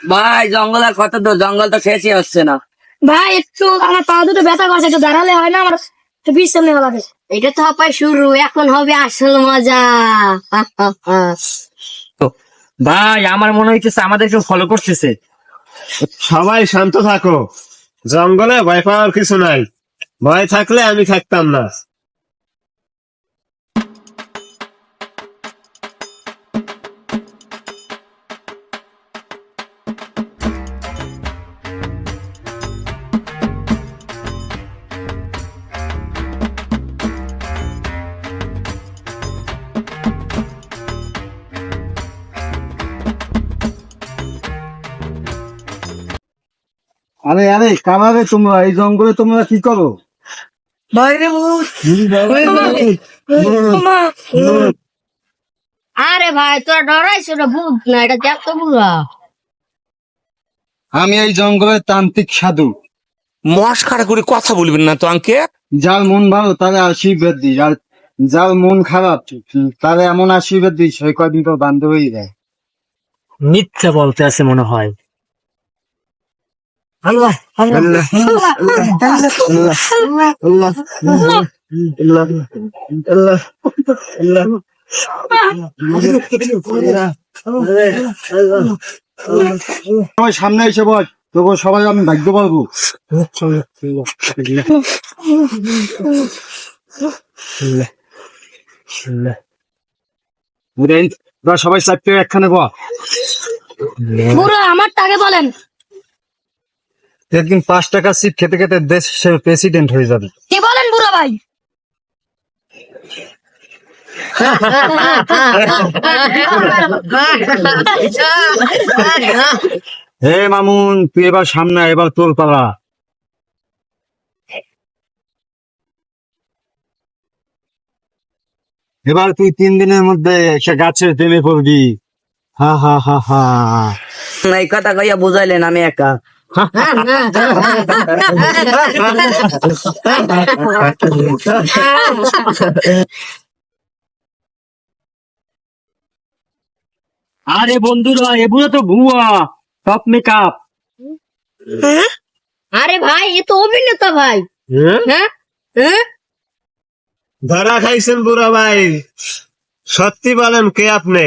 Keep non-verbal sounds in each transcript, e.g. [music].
ভাই জঙ্গল আর কত দূর? জঙ্গল তো শেষই হচ্ছে না। ভাই একটু আমার পা দুটো ব্যথা করছে একটু দাঁড়ালে হয় না আমার একটু বিশ্রাম নেওয়া লাগে। এটা তো হাপাই শুরু এখন হবে আসল মজা। ভাই আমার মনে হইতেছে আমাদের কেউ ফলো করতেছে। সবাই শান্ত থাকো। জঙ্গলে ভয় পাওয়ার কিছু নাই। ভয় থাকলে আমি থাকতাম না। আরে আরে কামাবে তোমরা এই জঙ্গলে তোমরা কি করো? বাইরে আরে ভাই তোরা ডরাইছ ওটা ভূত? না এটা দেখতো বুড়া। আমি এই জঙ্গলের তান্ত্রিক সাধু। মস্কারা করে কথা বলবেন না তো আঙ্কে যার মন ভালো তারে আশীর্বাদ দিই। আর যার মন খারাপ তারে এমন আশীর্বাদ দিই সে কদিন তো বান্ধব হয়ে যায়। মিথ্যা বলতে আছে মনে হয়। আল্লাহ আল্লাহ। আল্লাহ। আল্লাহ আল্লাহ। আল্লাহ। আল্লাহ। সবাই সামনে এসে বল তবু সবাই আমি ভাগ্য পারব সবাই চারটে একখানে বল আমার টাকে বলেন। একদিন পাঁচ টাকা সিট খেতে খেতে দেশের প্রেসিডেন্ট হয়ে যাবে। কি বলেন বুড়ো ভাই? হে মামুন তুই এবার সামনে এবার তোর পালা। এবার তুই তিন দিনের মধ্যে একটা গাছের প্রেমে পড়বি। হা হা হা হা। এই কথা কইয়া বুঝাইলেন আমি একা। [laughs] আরে বন্ধুরা এগুলো তো ভুয়া। Top makeup. আরে ভাই এ তো অভিনেতা ভাই। হ্যাঁ? হ্যাঁ? ধরা খাইছেন বুড়া ভাই। সত্যি বলেন কে আপনি?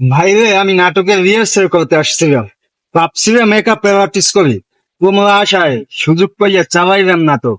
ভাই রে আমি নাটকের রিহার্সেল করতে আসছিলাম ভাবছিলাম মেকআপ প্র্যাকটিস করি তোমরা আশায় সুযোগ পাইয়া চালাইলাম নাটক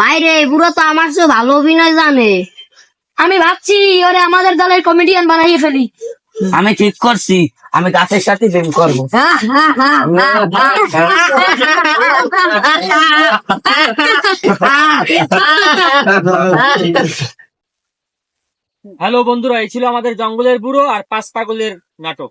বাইরে বুড়া তো আমার চেয়ে ভালো অভিনয় জানে। আমি ভাবছি ওরে আমাদের দলের কমেডিয়ান বানাইয়ে ফেলি। আমি ঠিক করছি আমি গাছের সাথে প্রেম করব। হ্যালো বন্ধুরা এই ছিল আমাদের জঙ্গলের বুড়ো আর পাঁচ পাগলের নাটক।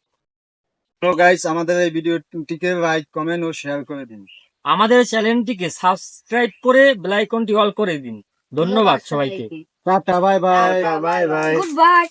তো গাইস আমাদের এই ভিডিওটিকে লাইক কমেন্ট ও শেয়ার করে দিন। আমাদের চ্যানেলটিকে সাবস্ক্রাইব করে বেলাইকনটি অল করে দিন। ধন্যবাদ সবাইকে। Tata bye bye. Bye bye. Goodbye